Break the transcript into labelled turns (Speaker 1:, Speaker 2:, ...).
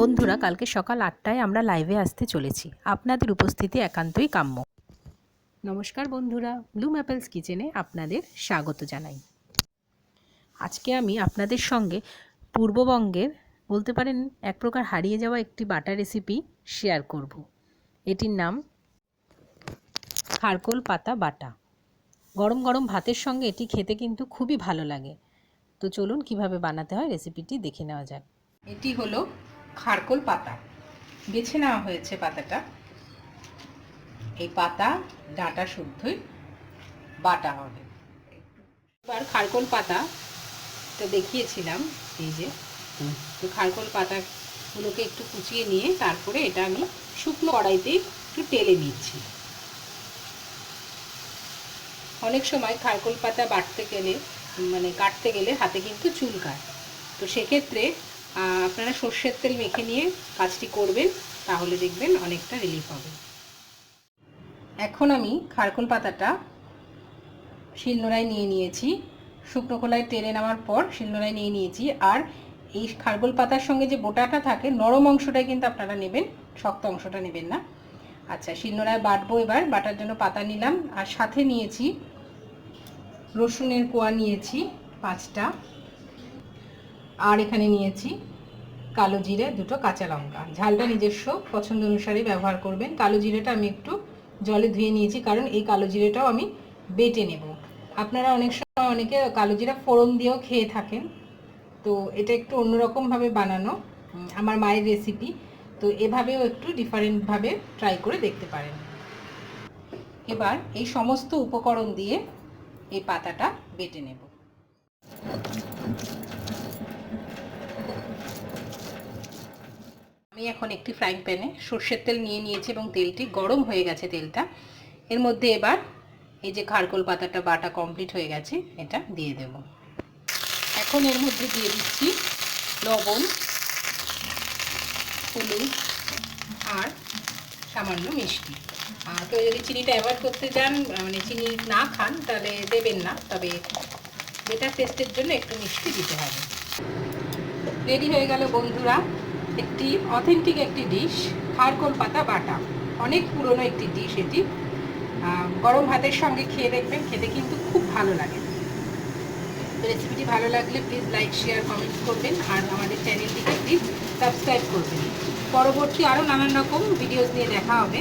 Speaker 1: বন্ধুরা, কালকে সকাল আটটায় আমরা লাইভে আসতে চলেছি। আপনাদের উপস্থিতি একান্তই কাম্য। নমস্কার বন্ধুরা ব্লুম অ্যাপেলস কিচেনে আপনাদের স্বাগত জানাই। আজকে আমি আপনাদের সঙ্গে পূর্ববঙ্গের, বলতে পারেন এক প্রকার হারিয়ে যাওয়া একটি বাটা রেসিপি শেয়ার করব। এটির নাম খারকোল পাতা বাটা। গরম গরম ভাতের সঙ্গে এটি খেতে কিন্তু খুবই ভালো লাগে। তো চলুন কীভাবে বানাতে হয় রেসিপিটি দেখে নেওয়া যাক। এটি হলো খারকোল পাতা। বেছে নেওয়া হয়েছে পাতাটা। এই পাতা ডাঁটা শুদ্ধই বাটা হবে। এবার খারকোল পাতা তো দেখিয়েছিলাম এই যে। তো খারকোল পাতাগুলোকে একটু কুচিয়ে নিয়ে তারপরে এটা আমি শুকনো কড়াইতে একটু তেলে নিচ্ছি। অনেক সময় খারকোল পাতা বাটতে গেলে মানে কাটতে গেলে হাতে কিন্তু চুলকায় তো সেক্ষেত্রে আপনারা সর্ষের তেল মেখে নিয়ে কাজটি করবেন, তাহলে দেখবেন অনেকটা রিলিফ হবে। এখন আমি খারকোল পাতাটা শিলনোড়ায় নিয়ে নিয়েছি। শুকনো খোলায় টেনে নেওয়ার পর শিলনোড়ায় নিয়ে নিয়েছি। আর এই খারকোল পাতার সঙ্গে যে বোটাটা থাকে, নরম অংশটাই কিন্তু আপনারা নেবেন, শক্ত অংশটা নেবেন না। আচ্ছা শিলনোড়ায় বাটবো এবার, বাটার জন্য পাতা নিলাম। আর সাথে নিয়েছি রসুনের কোয়া নিয়েছি, পাঁচটা। আর এখানে নিয়েছি কালো জিরে, দুটো কাঁচা লঙ্কা। ঝালটা নিজস্ব, পছন্দ অনুসারে ব্যবহার করবেন। কালো জিরেটা আমি একটু জলে ধুয়ে নিয়েছি, কারণ এই কালো জিরেটাও আমি বেটে নেব। আপনারা অনেক সময় অনেকে কালো জিরা ফোড়ন দিয়েও খেয়ে থাকেন, তো এটা একটু অন্যরকমভাবে বানানো আমার মায়ের রেসিপি তো এভাবেও একটু ডিফারেন্টভাবে ট্রাই করে দেখতে পারেন। এবার এই সমস্ত উপকরণ দিয়ে এই পাতাটা বেটে নেব। আমি এখন একটি ফ্রাইং প্যানে সর্ষের তেল নিয়ে নিয়েছি এবং তেলটি গরম হয়ে গেছে তেলটা। এর মধ্যে এবার এই যে খারকোল পাতাটা বাটা কমপ্লিট হয়ে গেছে, এটা দিয়ে দেব। এখন এর মধ্যে দিয়ে দিচ্ছি লবণ, হলুদ আর সামান্য মিষ্টি। আর কেউ যদি চিনিটা অ্যাভয়েড করতে চান মানে চিনি না খান, তাহলে দেবেন না। তবে বেটার টেস্টের জন্য একটু মিষ্টি দিতে হবে। রেডি হয়ে গেল বন্ধুরা। একটি অথেন্টিক একটি ডিশ খারকোল পাতা বাটা অনেক পুরনো একটি ডিশ এটি। গরম ভাতের সঙ্গে খেয়ে দেখবেন, খেতে কিন্তু খুব ভালো লাগে। রেসিপিটি ভালো লাগলে প্লিজ লাইক শেয়ার কমেন্ট করবেন আর আমাদের চ্যানেলটিকে প্লিজ সাবস্ক্রাইব করবেন। পরবর্তী আরও নানান রকম ভিডিওস নিয়ে দেখা হবে।